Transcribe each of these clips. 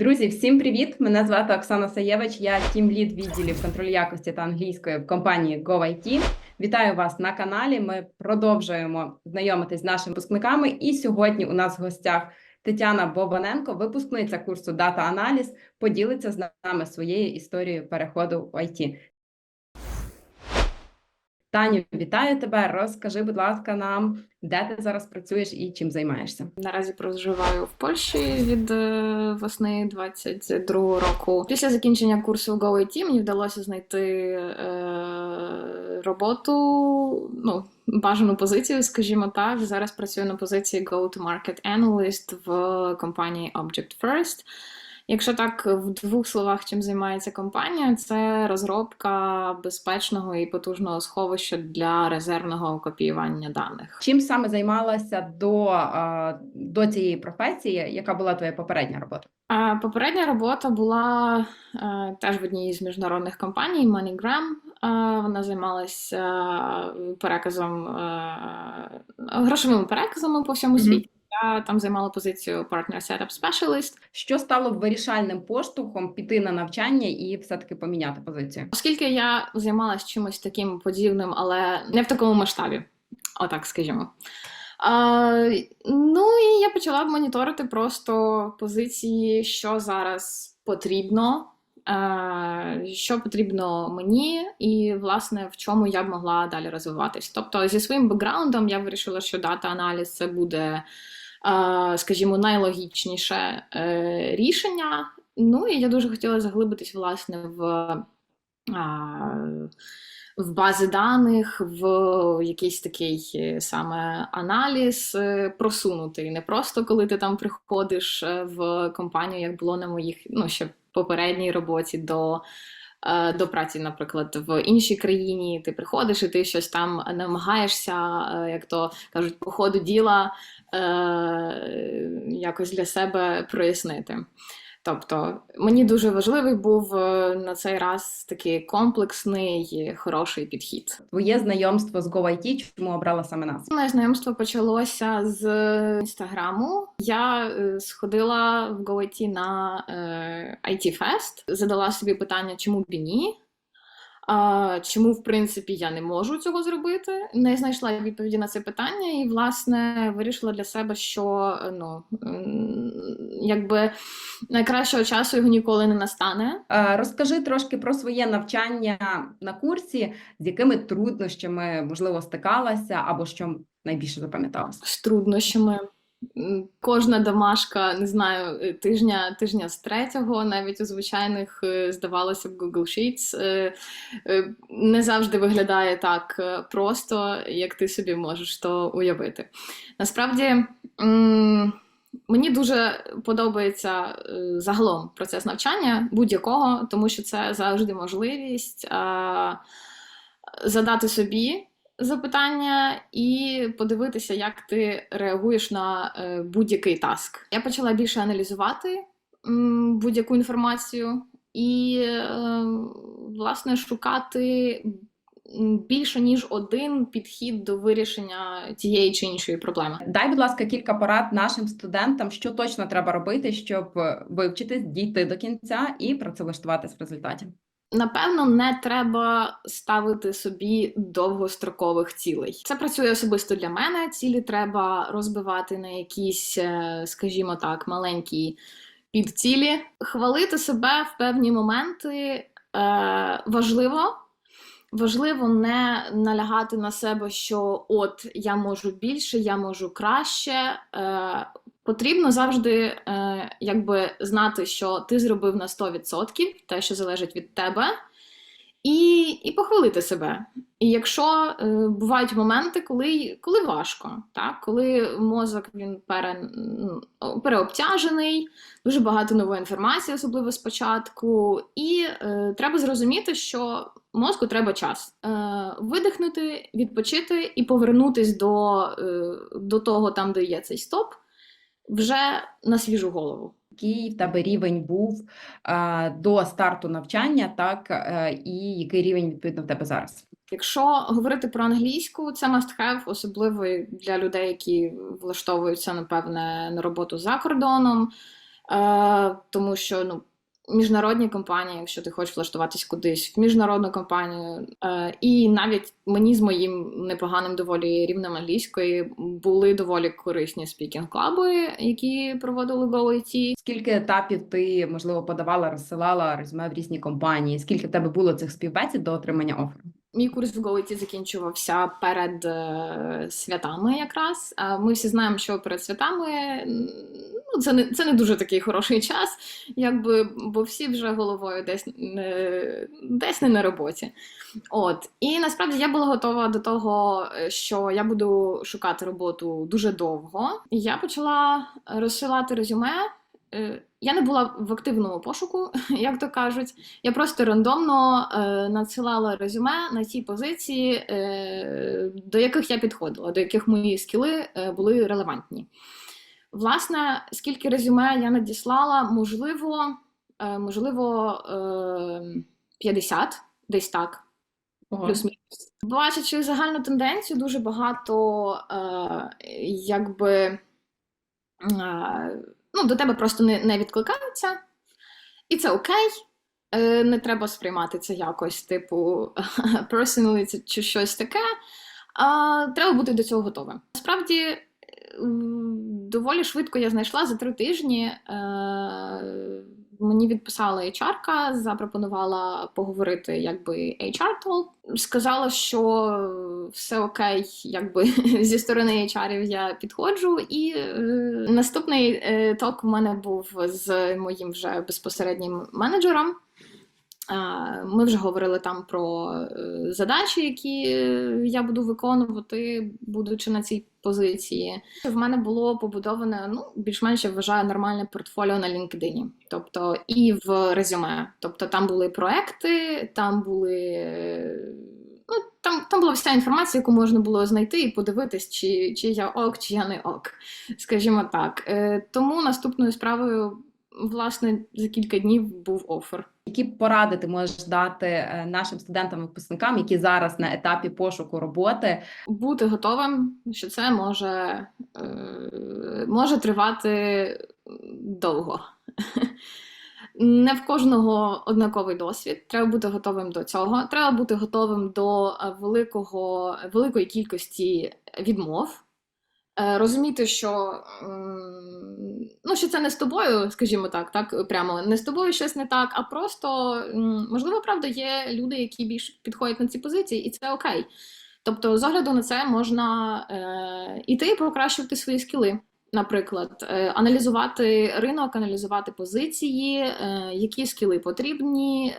Друзі, всім привіт! Мене звати Оксана Саєвич. Я тім-лід відділів контролю якості та англійської в компанії GoIT. Вітаю вас на каналі. Ми продовжуємо знайомитись з нашими випускниками. І сьогодні у нас в гостях Тетяна Бобаненко, випускниця курсу Дата Аналіз, поділиться з нами своєю історією переходу в IT. Таню, вітаю тебе. Розкажи, будь ласка, нам, де ти зараз працюєш і чим займаєшся. Наразі проживаю в Польщі від е, весни 22 року. Після закінчення курсу GoIT мені вдалося знайти е, роботу, ну, бажану позицію, скажімо так. Зараз працюю на позиції Go-to-Market Analyst в компанії Object First. Якщо так в двох словах, чим займається компанія, це розробка безпечного і потужного сховища для резервного копіювання даних. Чим саме займалася до, до цієї професії? Яка була твоя попередня робота? Попередня робота була е, теж в одній з міжнародних компаній MoneyGram. Е, Вона займалася е, переказом грошовими переказами по всьому світі. Я там займала позицію Partner Setup Specialist. Що стало вирішальним поштовхом піти на навчання і все-таки поміняти позицію? Оскільки я займалася чимось таким подібним, але не в такому масштабі, отак скажімо. А, ну і я почала моніторити просто позиції, що зараз потрібно, що потрібно мені, і, власне, в чому я б могла далі розвиватись. Тобто, зі своїм бекграундом я вирішила, що дата-аналіз це буде, скажімо, найлогічніше е, рішення. Ну і я дуже хотіла заглибитись, власне, в. В бази даних, в якийсь такий е, саме аналіз е, просунутий. Не просто коли ти там приходиш в компанію, як було на моїх ну, ще попередній роботі до, до праці, наприклад, в іншій країні. Ти приходиш і ти щось там намагаєшся, е, як то кажуть, по ходу діла е, якось для себе прояснити. Тобто мені дуже важливий був е, на цей раз такий комплексний, хороший підхід. Твоє знайомство з GoIT, чому обрала саме нас? Моє знайомство почалося з інстаграму. Я е, сходила в GoIT на е, IT Fest, задала собі питання, чому б і ні. А, чому, в принципі, я не можу цього зробити? Не знайшла відповіді на це питання, і, власне, вирішила для себе, що ну, якби найкращого часу його ніколи не настане. Розкажи трошки про своє навчання на курсі, з якими труднощами можливо стикалася, або що найбільше запам'яталося? з труднощами. Кожна домашка, не знаю, е, тижня, тижня з третього, навіть у звичайних, е, здавалося б, Google Sheets, е, не завжди виглядає так просто, як ти собі можеш то уявити. Насправді, мені дуже подобається загалом процес навчання будь-якого, тому що це завжди можливість задати собі запитання і подивитися, як ти реагуєш на е, будь-який таск. Я почала більше аналізувати будь-яку інформацію і, е, власне, шукати більше ніж один підхід до вирішення тієї чи іншої проблеми. Дай, будь ласка, кілька порад нашим студентам, що точно треба робити, щоб е, вивчитись, дійти до кінця і працевлаштуватись в результаті. Напевно, не треба ставити собі довгострокових цілей. Це працює особисто для мене. Цілі треба розбивати на якісь, е, скажімо так, маленькі підцілі. Хвалити себе в певні моменти е, важливо. Важливо не налягати на себе, що от я можу більше, я можу краще. Е, потрібно завжди е, якби знати, що ти зробив на 100% те, що залежить від тебе, і, і похвалити себе. І якщо е, бувають моменти, коли, коли важко, так? коли мозок він пере, ну, переобтяжений, дуже багато нової інформації, особливо спочатку, і е, треба зрозуміти, що мозку треба час е, видихнути, відпочити і повернутись до, е, до того, там, де є цей стоп, вже на свіжу голову. Який в тебе рівень був е, до старту навчання, так е, і який рівень відповідно в тебе зараз? Якщо говорити про англійську, це must have, особливо для людей, які влаштовуються, напевне, на роботу за кордоном. Е, тому що ну, міжнародні компанії, якщо ти хочеш влаштуватись кудись в міжнародну компанію, е, і навіть мені з моїм непоганим доволі рівнем англійської були доволі корисні спікінг-клаби, які проводили GoIT. Скільки етапів ти можливо подавала, розсилала резюме в різні компанії? Скільки в тебе було цих співбесід до отримання оферу? Мій курс в GoIT закінчувався перед е, святами якраз. А ми всі знаємо, що перед святами ну, це, не, це не дуже такий хороший час, якби, бо всі вже головою десь не, десь не на роботі. От. І насправді я була готова до того, е, що я буду шукати роботу дуже довго. Я почала розсилати резюме. Е, Я не була в активному пошуку, як то кажуть. Я просто рандомно е, надсилала резюме на ті позиції, до яких я підходила, до яких мої скіли були релевантні. Власне, скільки резюме я надіслала, можливо, е, можливо, е, 50, десь так, плюс-мінус. Бачачи загальну тенденцію, дуже багато е, якби е, ну, до тебе просто не, не відкликаються, і це окей. Е, не треба сприймати це якось, типу, personally це чи щось таке. Треба бути до цього готовим. Насправді, е, доволі швидко я знайшла за три тижні. Е, мені відписала HR-ка, запропонувала поговорити якби HR talk. Сказала, що все окей, якби зі сторони HR я підходжу. І е, наступний е, ток в мене був з моїм вже безпосереднім менеджером. Ми вже говорили там про е, задачі, які е, я буду виконувати, будучи на цій позиції. В мене було побудоване, ну, більш-менш я вважаю, нормальне портфоліо на LinkedIn, тобто і в резюме. Тобто там були проекти, там були. Ну, там, там була вся інформація, яку можна було знайти і подивитись, чи, чи я ок, чи я не ок, скажімо так. Е, Тому наступною справою, власне, за кілька днів був офер. Які поради ти можеш дати е, нашим студентам-випускникам, які зараз на етапі пошуку роботи? бути готовим, що це може, е, може тривати довго. Не в кожного однаковий досвід. Треба бути готовим до цього. Треба бути готовим до е, великого, великої кількості відмов. Е, Розуміти, що, ну, що це не з тобою, скажімо так, так, прямо не з тобою щось не так, а просто, можливо, правда, є люди, які більш підходять на ці позиції, і це окей. Тобто, з огляду на це можна е, іти і покращувати свої скіли. Наприклад, е, аналізувати ринок, аналізувати позиції, е, які скіли потрібні,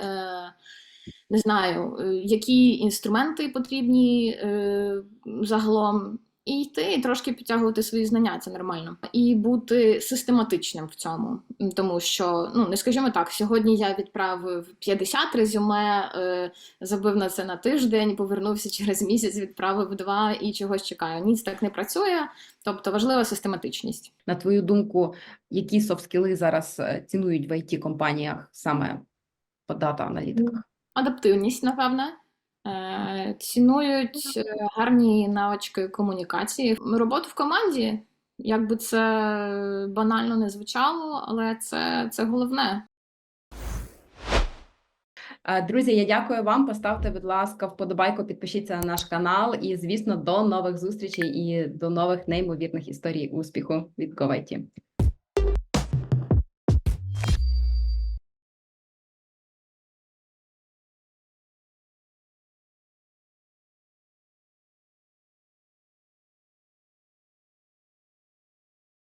не знаю, які інструменти потрібні загалом, і йти і трошки підтягувати свої знання, це нормально. І бути систематичним в цьому. Тому що, ну не скажімо так, сьогодні я відправив 50 резюме, е, забив на це на тиждень, повернувся через місяць, відправив два і чогось чекаю. Ніц так не працює. Тобто важлива систематичність. На твою думку, які софт-скіли зараз е, цінують в it компаніях саме по дата-аналітиках? Адаптивність, напевне. Е, Цінують е, гарні навички комунікації. Роботу в команді, як би це банально не звучало, але це, це головне. Е, Друзі, я дякую вам. Поставте, будь ласка, вподобайку, підпишіться на наш канал. І, звісно, до нових зустрічей і до нових неймовірних історій успіху від GoIT.